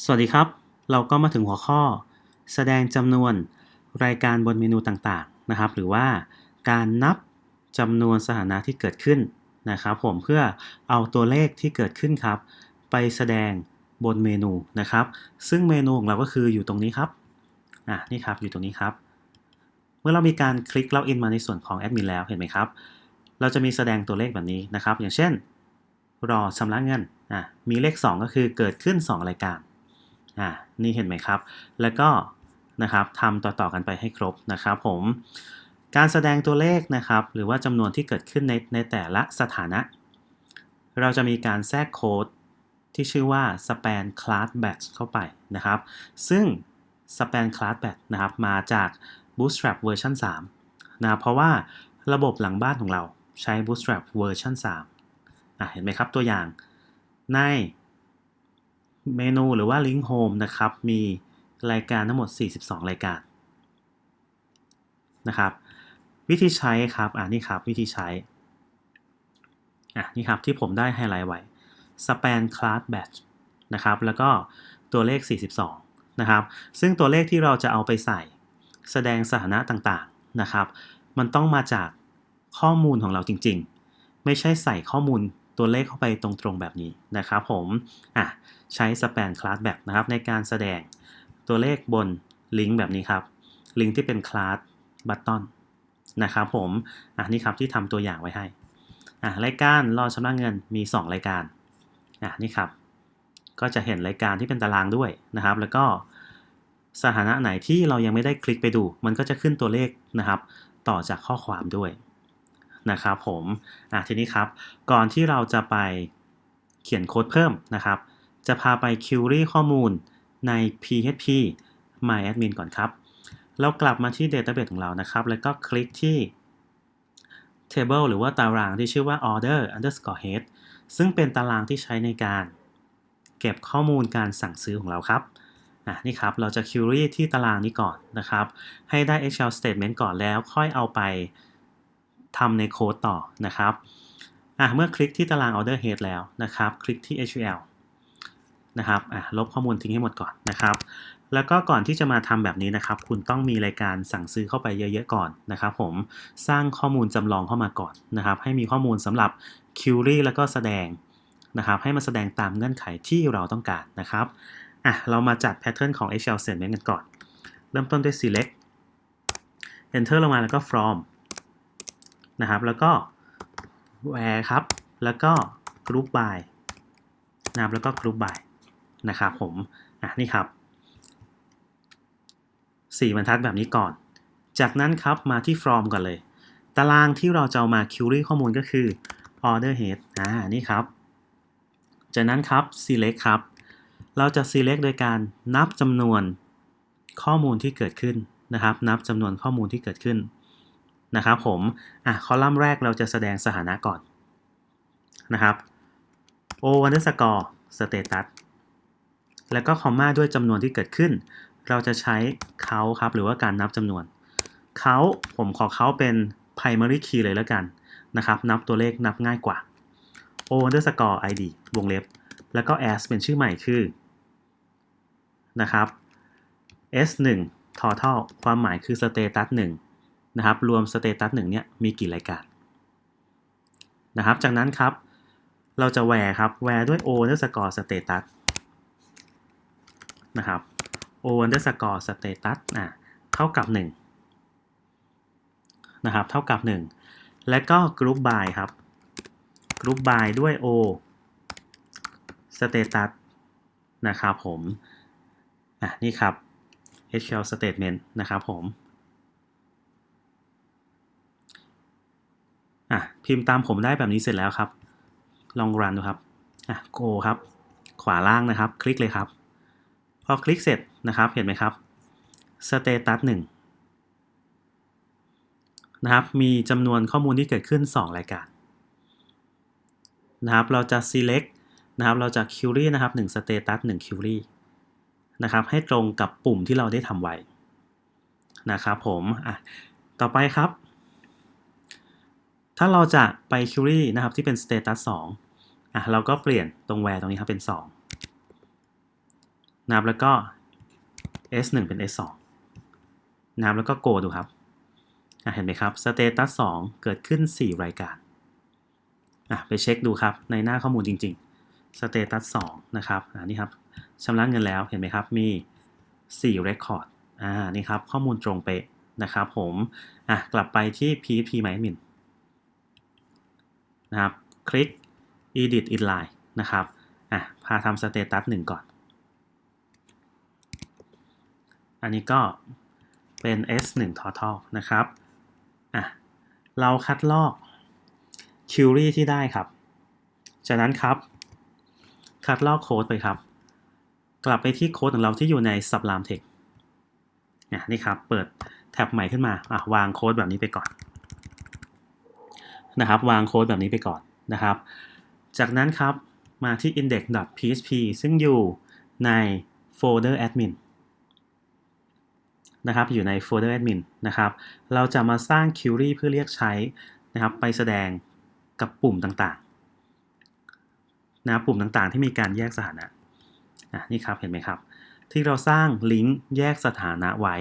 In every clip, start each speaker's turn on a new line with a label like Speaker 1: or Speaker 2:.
Speaker 1: สวัสดีครับ เราก็มาถึงหัวข้อ แสดงจำนวนรายการบนเมนูต่างๆนะครับ หรือว่าการนับจำนวนสถานะที่เกิดขึ้นนะครับ ผมเพื่อเอาตัวเลขที่เกิดขึ้นครับ ไปแสดงบนเมนูนะครับ ซึ่งเมนูของเราก็คืออยู่ตรงนี้ครับอะนี่ครับอยู่ตรงนี้ครับ เมื่อเรามีการคลิกล็อกอินมาในส่วนของแอดมินแล้วเห็นไหมครับ เราจะมีแสดงตัวเลขแบบนี้นะครับ อย่างเช่น รอชำระเงินอะมีเลข 2 ก็คือเกิดขึ้น 2 รายการ อ่านี่เห็นไหมครับ แล้วก็นะครับทำต่อๆกันไปให้ครบนะครับผมการแสดงตัวเลขนะครับ หรือว่าจำนวนที่เกิดขึ้นในในแต่ละสถานะ เราจะมีการแทรกโค้ดที่ชื่อว่า span class batch เข้าไปนะครับ ซึ่ง span class batch นะครับมาจาก bootstrap เวอร์ชัน3นะเพราะว่าระบบหลังบ้านของเราใช้ bootstrap เวอร์ชัน3อะเห็นไหมครับตัวอย่างใน เมนูหรือว่า link home นะครับ มีรายการทั้งหมด 42 รายการนะครับ วิธีใช้ครับอ่านี่ครับวิธีใช้อะนี่ครับที่ผมได้ไฮไลท์ไว้ span class batch นะครับ แล้วก็ตัวเลข 42 นะครับ ซึ่งตัวเลขที่เราจะเอาไปใส่ แสดงสถานะต่างๆนะครับ มันต้องมาจากข้อมูลของเราจริงๆ ไม่ใช่ใส่ข้อมูล ตัวเลขเข้าไปตรงๆแบบนี้นะครับผมอะใช้ span class แบบนะครับในการแสดงตัวเลขบนลิงก์แบบนี้ครับ ลิงก์ที่เป็น class button นะครับผมอะนี่ครับที่ทำตัวอย่างไว้ให้อะรายการรอชำระเงินมี 2 รายการอะนี่ครับ ก็จะเห็นรายการที่เป็นตารางด้วยนะครับ แล้วก็สถานะไหนที่เรายังไม่ได้คลิกไปดู มันก็จะขึ้นตัวเลขนะครับ ต่อจากข้อความด้วย นะครับผมอะทีนี้ครับ ก่อนที่เราจะไปเขียนโค้ดเพิ่มนะครับ จะพาไป query ข้อมูลใน php myadmin ก่อนครับ เรากลับมาที่ database ของเรานะครับ แล้วก็คลิกที่ table หรือว่าตารางที่ชื่อว่า order underscore head ซึ่งเป็นตารางที่ใช้ในการเก็บข้อมูลการสั่งซื้อของเราครับอะนี่ครับ เราจะ query ที่ตารางนี้ก่อนนะครับ ให้ได้ Excel statement ก่อนแล้วค่อยเอาไป ทำในโค้ดต่อนะครับอะเมื่อคลิกที่ตาราง order head แล้วนะครับ คลิกที่ HL นะครับอะลบข้อมูลทิ้งให้หมดก่อนนะครับ แล้วก็ก่อนที่จะมาทำแบบนี้นะครับ คุณต้องมีรายการสั่งซื้อเข้าไปเยอะๆก่อนนะครับ ผมสร้างข้อมูลจำลองเข้ามาก่อนนะครับ ให้มีข้อมูลสำหรับ query แล้วก็แสดงนะครับ ให้มันแสดงตามเงื่อนไขที่เราต้องการนะครับอะเรามาจัดแพทเทิร์นของ HL statement กันก่อน เริ่มต้นด้วย select enter ลงมาแล้วก็ from นะครับ แล้วก็ where ครับ แล้วก็ group by นะครับ แล้วก็ group by นะครับผม อะ นี่ครับ 4 บรรทัดแบบนี้ก่อน จากนั้นครับ มาที่ from ก่อนเลย ตารางที่เราจะเอามา query ข้อมูลก็คือ order head อ่า นี่ครับ จากนั้นครับ select ครับ เราจะ select โดยการนับจำนวนข้อมูลที่เกิดขึ้นนะครับ นับจำนวนข้อมูลที่เกิดขึ้น นะครับผมอะคอลัมน์แรกเราจะแสดงสถานะก่อนนะครับ o underscore status แล้วก็คอมมาด้วยจำนวนที่เกิดขึ้น เราจะใช้เขาครับหรือว่าการนับจำนวนเขาผมขอเขาเป็น primary key เลยแล้วกันนะครับ นับตัวเลขนับง่ายกว่า o underscore id วงเล็บ แล้วก็ as เป็นชื่อใหม่คือนะครับ s1 total ความหมายคือ status 1 นะครับรวม status 1เนี่ยมีกี่รายการนะครับ จากนั้นครับ เราจะ where ครับ where ด้วย o underscore status นะครับ o underscore status อะเท่ากับ 1 นะครับ เท่ากับ 1 และก็ group by ครับ group by ด้วย o status นะครับผม อะ นี่ครับ SQL statement นะครับผม อะพิมพ์ตามผมได้แบบนี้เสร็จแล้วครับ ลองรันดูครับอะ go ครับ ขวาล่างนะครับ คลิกเลยครับ พอคลิกเสร็จนะครับ เห็นไหมครับ status 1นะครับ มีจำนวนข้อมูลที่เกิดขึ้น 2 รายการนะครับ เราจะ select นะครับ เราจะ query นะครับ1 status 1 query นะครับ ให้ตรงกับปุ่มที่เราได้ทำไว้นะครับผม อะ ต่อไปครับ ถ้าเราจะไป query นะครับที่เป็น status 2อะเราก็เปลี่ยนตรง where ตรงนี้ครับเป็น 2นะครับแล้วก็ S1 เป็น S2 นะครับแล้วก็ go ดูครับอะเห็นไหมครับ status 2 เกิดขึ้น 4 รายการอะไปเช็คดูครับในหน้าข้อมูลจริง ๆ status 2นะครับอ่านี่ครับชำระเงินแล้วเห็นไหมครับมี 4 record อ่านี่ครับข้อมูลตรงเป๊ะนะครับผมอะกลับไปที่ PHP MyAdmin นะครับ คลิก edit inline นะครับอะพาทำ status 1 ก่อน อันนี้ก็เป็น S1 total นะครับอะเราคัดลอก query ที่ได้ครับ จากนั้นครับ คัดลอกโค้ดไปครับ กลับไปที่โค้ดของเราที่อยู่ใน Sublime Text เนี่ยนี่ครับ เปิดแท็บใหม่ขึ้นมาอะวางโค้ดแบบนี้ไปก่อน นะครับ วางโค้ดแบบนี้ไปก่อนนะครับ จากนั้นครับมาที่ index.php ซึ่งอยู่ในโฟลเดอร์ admin นะครับ อยู่ในโฟลเดอร์ admin นะครับ เราจะมาสร้าง query เพื่อเรียกใช้นะครับ ไปแสดงกับปุ่มต่างๆ นะปุ่มต่างๆ ที่มีการแยกสถานะอะนี่ครับ เห็นไหมครับ ที่เราสร้างลิงก์แยกสถานะไว้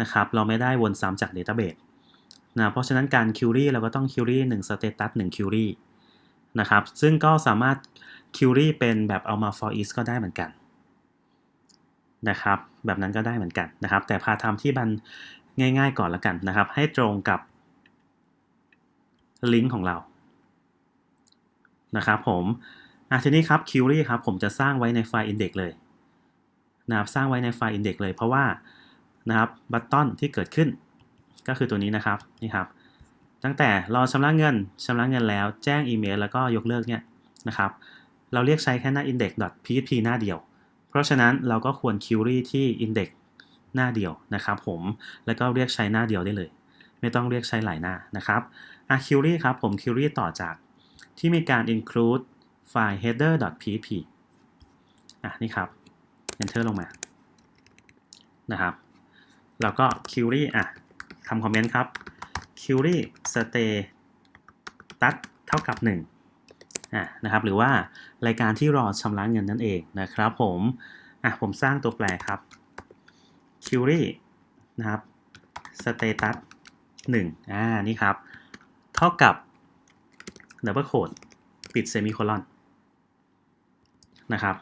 Speaker 1: นะครับ เราไม่ได้วนซ้ำจาก Database นะเพราะฉะนั้นการ query เราก็ต้อง query 1 status 1 query นะครับ ซึ่งก็สามารถ query เป็นแบบเอามา for each ก็ได้เหมือนกันนะครับ แบบนั้นก็ได้เหมือนกันนะครับ แต่พาทำที่มันง่ายๆก่อนละกันนะครับ ให้ตรงกับลิงก์ของเรานะครับผมอะทีนี้ครับ query ครับ ผมจะสร้างไว้ในไฟล์ index เลยนะครับ สร้างไว้ในไฟล์ index เลย เพราะว่านะครับ บัตตอนที่เกิดขึ้น ก็คือตัวนี้นะครับนี่ครับ ตั้งแต่รอชำระเงินชำระเงินแล้วแจ้งอีเมลแล้วก็ยกเลิกเนี่ยนะครับ เราเรียกใช้แค่หน้า index.php หน้าเดียว เพราะฉะนั้นเราก็ควร query ที่ index หน้าเดียวนะครับผมแล้วก็เรียกใช้หน้าเดียวได้เลย ไม่ต้องเรียกใช้หลายหน้านะครับอะ query ครับผม query ต่อจากที่มีการ include ไฟล์ header.php อะนี่ครับ enter ลงมานะครับ แล้วก็ query อะ ทำคอมเมนต์ครับ query status เท่ากับ1อะนะครับ หรือว่ารายการที่รอชำระเงินนั่นเองนะครับผมอะผมสร้างตัวแปรครับ query นะครับ status 1อ่านี่ครับ เท่ากับ double quote ปิดเซมิโคลอนนะครับ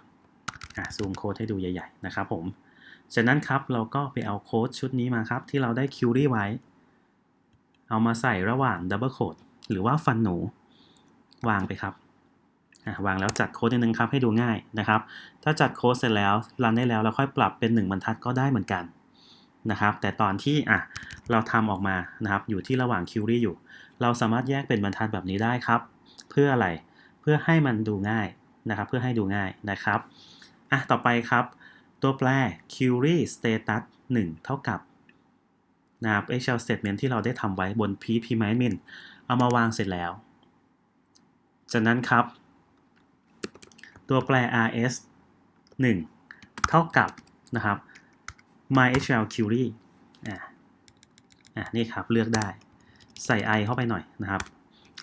Speaker 1: อะซูมโค้ดให้ดูใหญ่ ๆ นะครับผม จากนั้นครับเราก็ไปเอาโค้ดชุดนี้มาครับ ที่เราได้ query ไว้ เอามาใส่ระหว่าง double quote หรือว่าฟันหนู วางไปครับวางแล้วจัดโค้ดนิดนึงครับให้ดูง่ายนะครับ ถ้าจัดโค้ดเสร็จแล้วรันได้แล้วเราค่อยปรับเป็น 1 บรรทัดก็ได้เหมือนกันนะครับ แต่ตอนที่อะเราทำออกมานะครับอยู่ที่ระหว่าง query อยู่ เราสามารถแยกเป็นบรรทัดแบบนี้ได้ครับ เพื่ออะไรเพื่อให้มันดูง่ายนะครับ เพื่อให้ดูง่ายนะครับอะต่อไปครับ ตัวแปร query status 1 เท่ากับนะครับ Excel statement ที่เราได้ทำไว้บน P P MyAdmin เอามาวางเสร็จแล้ว จากนั้นครับ ตัวแปร rs 1 เท่ากับนะครับ myhl query อะอะนี่ครับเลือกได้ใส่ i เข้าไปหน่อยนะครับ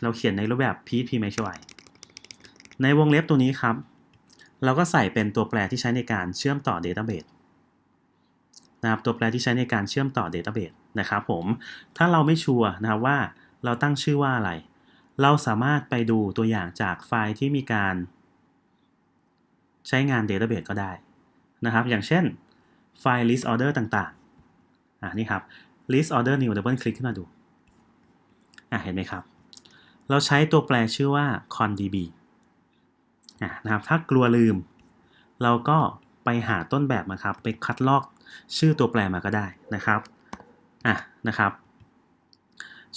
Speaker 1: เราเขียนในรูปแบบ P P myhl i ในวงเล็บตัวนี้ครับ เราก็ใส่เป็นตัวแปรที่ใช้ในการเชื่อมต่อ Database นะครับตัวแปรที่ใช้ในการเชื่อมต่อ Database นะครับผม ถ้าเราไม่ชัวร์นะครับว่าเราตั้งชื่อว่าอะไร เราสามารถไปดูตัวอย่างจากไฟล์ที่มีการ ใช้งาน Database ก็ได้นะครับ อย่างเช่นไฟล์ list order ต่างๆอ่านี่ครับ list order new double click ขึ้นมาดูอ่าเห็นไหมครับ เราใช้ตัวแปรชื่อว่า condb นะครับ ถ้ากลัวลืม เราก็ไปหาต้นแบบมาครับ ไปคัดลอกชื่อตัวแปรมาก็ได้นะครับอะนะครับ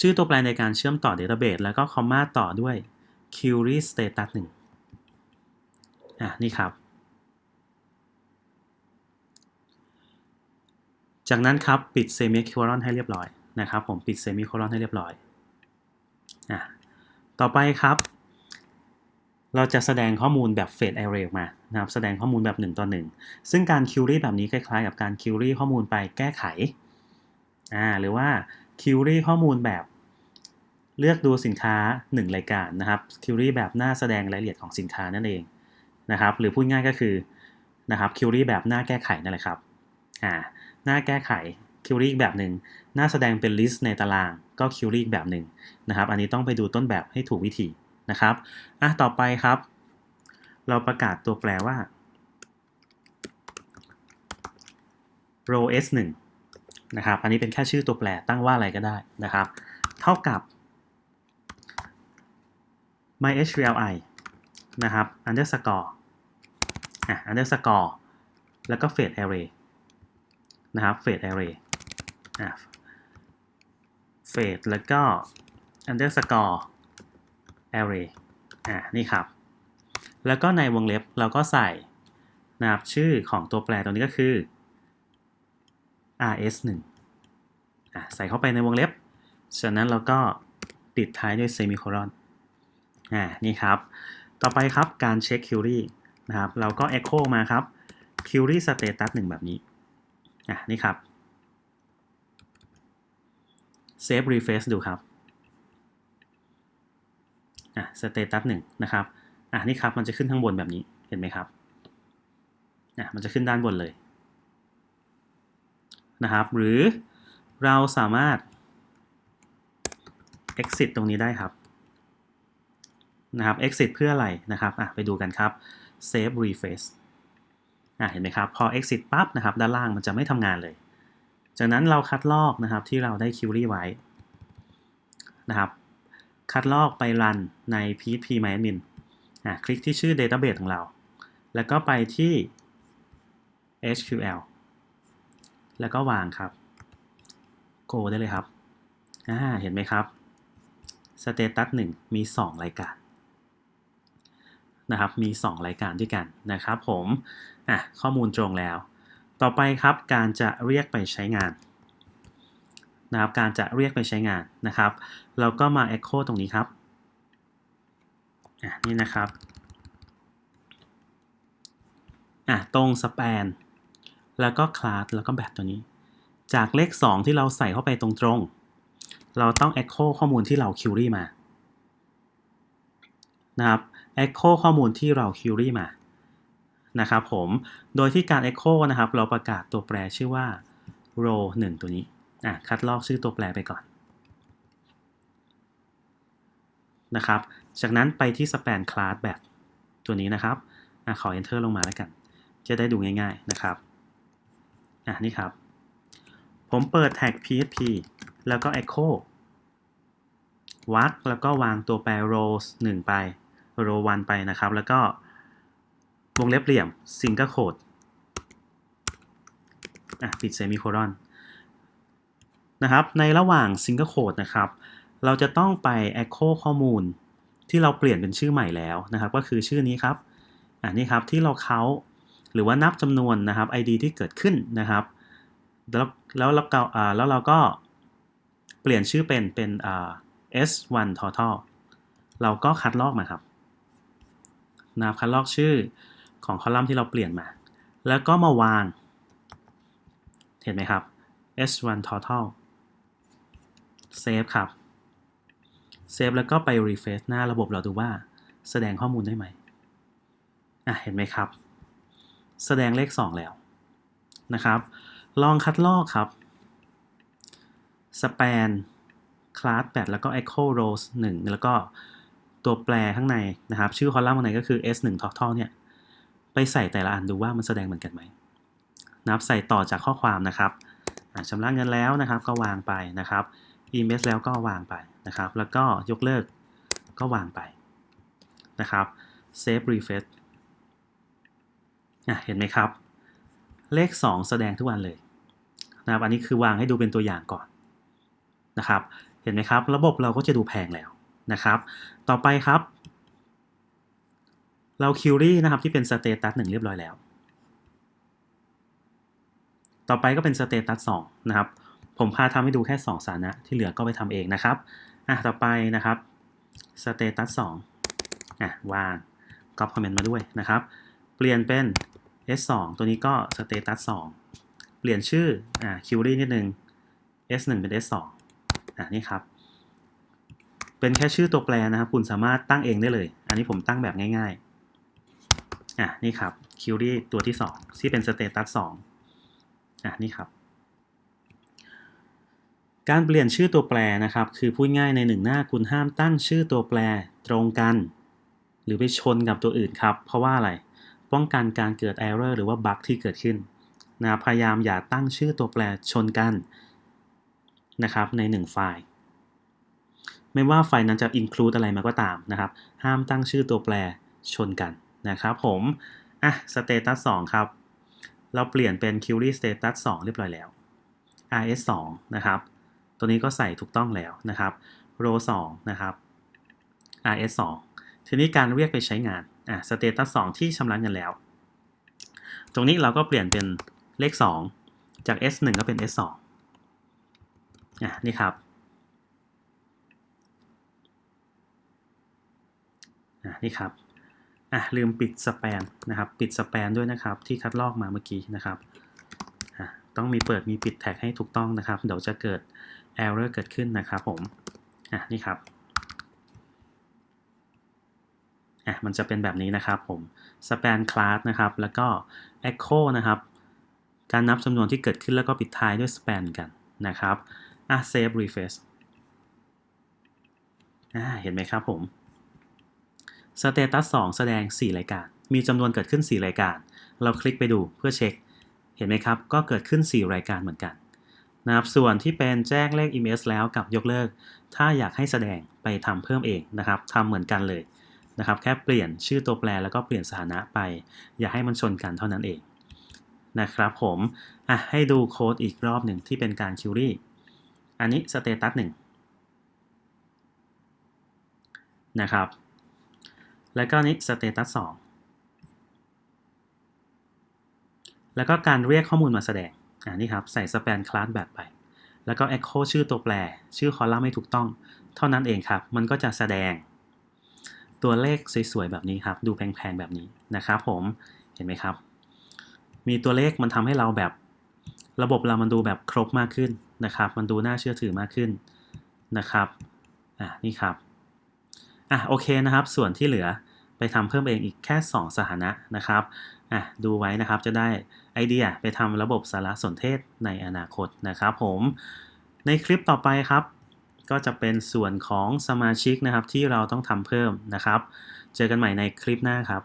Speaker 1: ชื่อตัวแปรในการเชื่อมต่อ Database แล้วก็คอมมาต่อด้วย query status 1อะนี่ครับ จากนั้นครับปิดเซมิโคลอนให้เรียบร้อยนะครับ ผมปิดเซมิโคลอนให้เรียบร้อยอะต่อไปครับ เราจะแสดงข้อมูลแบบ Fade Array ออกมานะครับแสดงข้อมูลแบบ 1 ต่อ 1 ซึ่งการ query แบบนี้คล้ายๆ กับการ query ข้อมูลไปแก้ไขอ่าหรือว่า query ข้อมูลแบบเลือกดูสินค้า 1 รายการนะครับ query แบบหน้าแสดงรายละเอียดของสินค้านั่นเองนะครับหรือพูดง่ายก็คือนะครับคิวรี่แบบหน้าแก้ไขนั่นแหละครับอ่าหน้าแก้ไขคิวรี่อีกแบบหนึ่งหน้าแสดงเป็นลิสต์ในตารางก็คิวรี่อีกแบบหนึ่งนะครับอันนี้ต้องไปดูต้นแบบให้ถูกวิธี นะครับอะต่อไปครับ เราประกาศตัวแปรว่า row s1 นะครับ อันนี้เป็นแค่ชื่อตัวแปรตั้งว่าอะไรก็ได้นะครับ เท่ากับ myHVLI นะครับ underscore อะ underscore แล้วก็ fade array นะครับ fade array อะ fade แล้วก็ underscore array อะนี่ครับ แล้วก็ในวงเล็บเราก็ใส่นะครับชื่อของตัวแปรตรงนี้ก็คือ rs 1อะใส่เข้าไปในวงเล็บ จากนั้นเราก็ปิดท้ายด้วยเซมิโคลอนอ่านี่ครับ ต่อไปครับการเช็ค query นะครับ เราก็ echo มาครับ query status 1แบบนี้อะนี่ครับ save refresh ดูครับ status 1นะครับอะนี่ครับมันจะขึ้นข้างบนแบบนี้เห็นไหมครับอะมันจะขึ้นด้านบนเลยนะครับ หรือเราสามารถ exit ตรงนี้ได้ครับนะครับ exit เพื่ออะไรนะครับอะไปดูกันครับ save refresh อะเห็นไหมครับ พอ exit ปั๊บนะครับ ด้านล่างมันจะไม่ทำงานเลย จากนั้นเราคัดลอกนะครับที่เราได้ query ไว้นะครับ คัดลอกไปรันใน php myadmin อะคลิกที่ชื่อ database ของเรา แล้วก็ไปที่ SQL แล้วก็วางครับโกได้เลยครับอ่าเห็นไหมครับสเตตัส1มี 2 รายการนะครับ มี 2 รายการด้วยกันนะครับผม อะ ข้อมูลตรงแล้ว ต่อไปครับ การจะเรียกไปใช้งาน นะครับ การจะเรียกไปใช้งานนะครับ เราก็มา Echo ตรงนี้ครับนี่นะครับอะตรง span แล้วก็คลาสแล้วก็แบบตัวนี้ จากเลข 2 ที่เราใส่เข้าไปตรงๆ เราต้อง echo ข้อมูลที่เรา query มา นะครับ echo ข้อมูลที่เรา query มา นะครับผม โดยที่การ echo นะครับ เราประกาศตัวแปรชื่อว่า row 1 ตัวนี้ อะคัดลอกชื่อตัวแปรไปก่อนนะครับ จากนั้นไปที่ span class แบบตัวนี้นะครับอะขอ enter ลงมาแล้วกัน จะได้ดูง่ายๆนะครับอะนี่ครับ ผมเปิดแท็ก php แล้วก็ echo วักแล้วก็วางตัวแปร rows 1 ไป row 1 ไปนะครับ แล้วก็วงเล็บเหลี่ยม single quote อะ ปิดเซมิโคลอ นะครับในระหว่าง single quote นะครับ เราจะต้องไป echo ข้อมูล ที่เราเปลี่ยนเป็นชื่อใหม่แล้วนะครับ ก็คือชื่อนี้ครับอะนี่ครับที่เราเขาหรือว่านับจำนวนนะครับ ID ที่เกิดขึ้นนะครับ แล้วแล้วเราก็อ่าแล้วเราก็เปลี่ยนชื่อเป็นเป็น S1 total เราก็คัดลอกมาครับนะครับคัดลอกชื่อของคอลัมน์ที่เราเปลี่ยนมา แล้วก็มาวาง เห็นไหมครับ S1 total save ครับ save แล้วก็ไป refresh หน้าระบบเราดูว่าแสดงข้อมูลได้ไหมอะเห็นไหมครับ แสดงเลข 2 แล้วนะครับ ลองคัดลอกครับ span class 8 แล้วก็ echo rows 1 แล้วก็ตัวแปรข้างในนะครับ ชื่อคอลัมน์ข้างในก็คือ s1 total เนี่ย ไปใส่แต่ละอันดูว่ามันแสดงเหมือนกันไหมนับใส่ต่อจากข้อความนะครับชำระเงินแล้วนะครับก็วางไปนะครับ invest แล้วก็วางไปนะครับ แล้วก็ยกเลิกก็วางไปนะครับ save refresh เห็นไหมครับ เลข 2 แสดงทุกวันเลยนะครับ อันนี้คือวางให้ดูเป็นตัวอย่างก่อนนะครับ เห็นไหมครับ ระบบเราก็จะดูแพงแล้วนะครับ ต่อไปครับ เรา query นะครับที่เป็นสเตตัสหนึ่งเรียบร้อยแล้ว ต่อไปก็เป็นสเตตัสสองนะครับ ผมพาทำให้ดูแค่ 2 สานะที่เหลือก็ไปทำเองนะครับอะต่อไปนะครับสเตตัสสองอะวางก๊อปคอมเมนต์มาด้วยนะครับ เปลี่ยนเป็น S2 ตัวนี้ก็สเตตัส2เปลี่ยนชื่ออ่า query นิดนึง S1 เป็น S2 อ่านี่ครับ เป็นแค่ชื่อตัวแปรนะครับ คุณสามารถตั้งเองได้เลย อันนี้ผมตั้งแบบง่ายๆอะนี่ครับ query ตัวที่ 2 ที่เป็น status 2อะนี่ครับ การเปลี่ยนชื่อตัวแปรนะครับ คือพูดง่ายในหนึ่งหน้าคุณห้ามตั้งชื่อตัวแปรตรงกัน หรือไปชนกับตัวอื่นครับ เพราะว่าอะไร ป้องกันการเกิด error หรือว่า bug ที่เกิดขึ้นนะพยายามอย่าตั้งชื่อตัวแปรชนกันนะครับใน 1 ไฟล์ ไม่ว่าไฟล์นั้นจะ include อะไรมาก็ตามนะครับ ห้ามตั้งชื่อตัวแปรชนกันนะครับผมอะ status 2 ครับ เราเปลี่ยนเป็น query status 2 เรียบร้อยแล้ว rs 2นะครับ ตัวนี้ก็ใส่ถูกต้องแล้วนะครับ row 2นะครับ rs 2ทีนี้การเรียกไปใช้งานอะ status 2ที่ชำระเงินแล้ว ตรงนี้เราก็เปลี่ยนเป็นเลข 2 จาก s 1ก็เป็น s 2อะนี่ครับอะนี่ครับอะลืมปิดสแปนนะครับ ปิดสแปนด้วยนะครับ ที่คัดลอกมาเมื่อกี้นะครับ ต้องมีเปิดมีปิดแท็กให้ถูกต้องนะครับ เดี๋ยวจะเกิด error เกิดขึ้นนะครับผม อะนี่ครับ อะมันจะเป็นแบบนี้นะครับผม span class นะครับ แล้วก็ echo นะครับ การนับจำนวนที่เกิดขึ้นแล้วก็ปิดท้ายด้วย span กันนะครับ อะ save refresh อ่าเห็นไหมครับผมสเตตัส2แสดง 4 รายการ มีจำนวนเกิดขึ้น 4 รายการ เราคลิกไปดูเพื่อเช็ค ห็นไหมครับ ก็เกิดขึ้น 4 รายการเหมือนกันนะครับส่วนที่เป็นแจ้งเลข EMS แล้วกับยกเลิก ถ้าอยากให้แสดงไปทำเพิ่มเองนะครับทำเหมือนกันเลยนะครับ แค่เปลี่ยนชื่อตัวแปรแล้วก็เปลี่ยนสถานะไป อย่าให้มันชนกันเท่านั้นเองนะครับผมอะให้ดูโค้ดอีกรอบหนึ่งที่เป็นการคิวรี่ อันนี้สเตตัส1นะครับ แล้วก็นี้ status 2 แล้วก็การเรียกข้อมูลมาแสดงอ่านี่ครับใส่ span class แบบไป แล้วก็ echo ชื่อตัวแปร ชื่อคอลัมน์ไม่ถูกต้อง เท่านั้นเองครับ มันก็จะแสดง ตัวเลขสวยๆแบบนี้ครับ ดูแพงๆแบบนี้นะครับผมเห็นไหมครับ มีตัวเลขมันทำให้เราแบบ ระบบเรามันดูแบบครบมากขึ้นนะครับ มันดูน่าเชื่อถือมากขึ้นนะครับอ่านี่ครับอะโอเคนะครับ ส่วนที่เหลือไปทำเพิ่มเองอีกแค่ 2 สถานะนะครับ อะดูไว้นะครับจะได้ไอเดียไปทำระบบสารสนเทศในอนาคตนะครับผมในคลิปต่อไปครับ ก็จะเป็นส่วนของสมาชิกนะครับที่เราต้องทำเพิ่มนะครับ เจอกันใหม่ในคลิปหน้าครับ